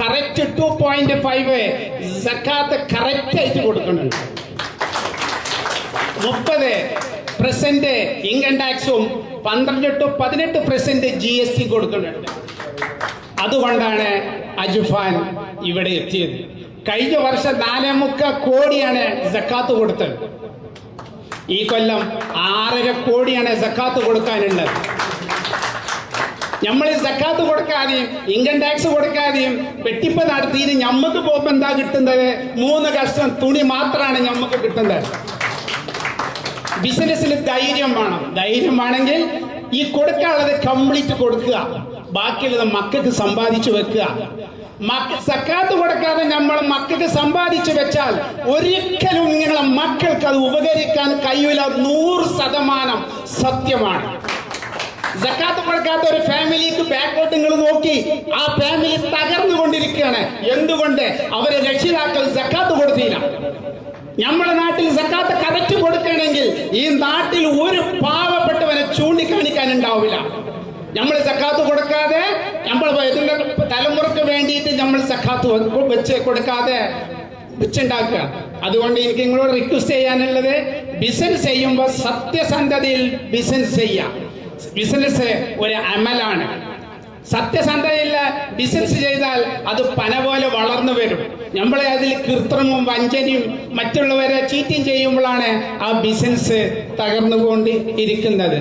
Correct to point five സക്കാത്ത് correct ആയിട്ട് കൊടുക്കുന്നുണ്ട്. മുപ്പത് പെർസെന്റ് ഇൻകം ടാക്സും പന്ത്രണ്ട് ടു പതിനെട്ട് പെർസെന്റ് ജി എസ് ടി കൊടുക്കുന്നുണ്ട്. അതുകൊണ്ടാണ് അജുഫാൻ ഇവിടെ എത്തിയത്. കഴിഞ്ഞ വർഷം നാലേ മുക്ക കോടിയാണ് സക്കാത്ത് കൊടുത്തത്. ഈ കൊല്ലം ആറര കോടിയാണ് സക്കാത്ത് കൊടുക്കാനുള്ളത്. നമ്മൾ സക്കാത്ത് കൊടുക്കാതെയും ഇൻകം ടാക്സ് കൊടുക്കാതെയും വെട്ടിപ്പ് നടത്തിയിട്ട് ഞമ്മക്ക് പോകുമ്പോൾ എന്താ കിട്ടുന്നത്? മൂന്ന് കഷ്ടം തുണി മാത്രമാണ് ഞമ്മക്ക് കിട്ടുന്നത്. ബിസിനസ്സിൽ ധൈര്യം വേണം. ധൈര്യം വേണമെങ്കിൽ ഈ കൊടുക്കാനുള്ളത് കംപ്ലീറ്റ് കൊടുക്കുക. ബാക്കിയുള്ളത് മക്കൾക്ക് സമ്പാദിച്ചു വെക്കുക. മക്ക സക്കാത്ത് കൊടുക്കാതെ നമ്മൾ മക്കൾക്ക് സമ്പാദിച്ചു വെച്ചാൽ ഒരിക്കലും നിങ്ങളെ മക്കൾക്ക് അത് ഉപകരിക്കാൻ കഴിയില്ല. നൂറ് ശതമാനം സത്യമാണ്. ജക്കാത്ത് കൊടുക്കാത്ത ഒരു ഫാമിലിക്ക് ബാക്കോട്ട് നിങ്ങൾ നോക്കി. ആ ഫാമിലി തകർന്നു കൊണ്ടിരിക്കുകയാണ്. എന്തുകൊണ്ട്? അവരെ രക്ഷിതാക്കൾ ജക്കാത്ത് കൊടുത്തില്ല. നമ്മുടെ നാട്ടിൽ സക്കാത്ത് കറക്റ്റ് കൊടുക്കണമെങ്കിൽ ഈ നാട്ടിൽ ഒരു പാവപ്പെട്ടവനെ ചൂണ്ടിക്കാണിക്കാൻ ഉണ്ടാവില്ല നമ്മൾ സക്കാത്ത് കൊടുക്കാതെ നമ്മൾ ഇതിന്റെ തലമുറയ്ക്ക് വേണ്ടിയിട്ട് നമ്മൾ സക്കാത്ത് വെച്ച് കൊടുക്കാതെ വെച്ചുണ്ടാക്കുക. അതുകൊണ്ട് എനിക്ക് നിങ്ങളോട് റിക്വസ്റ്റ് ചെയ്യാനുള്ളത് ബിസിനസ് ചെയ്യുമ്പോൾ സത്യസന്ധതയിൽ ബിസിനസ് ചെയ്യാം. ബിസിനസ് ഒരു അമലാണ്. സത്യസന്ധതയില്ല ബിസിനസ് ചെയ്താൽ അത് പന പോലെ വളർന്നു വരും. നമ്മളെ അതിൽ കൃത്രിമവും വഞ്ചനയും മറ്റുള്ളവരെ ചീറ്റിങ് ചെയ്യുമ്പോഴാണ് ആ ബിസിനസ് തകർന്നുകൊണ്ട് ഇരിക്കുന്നത്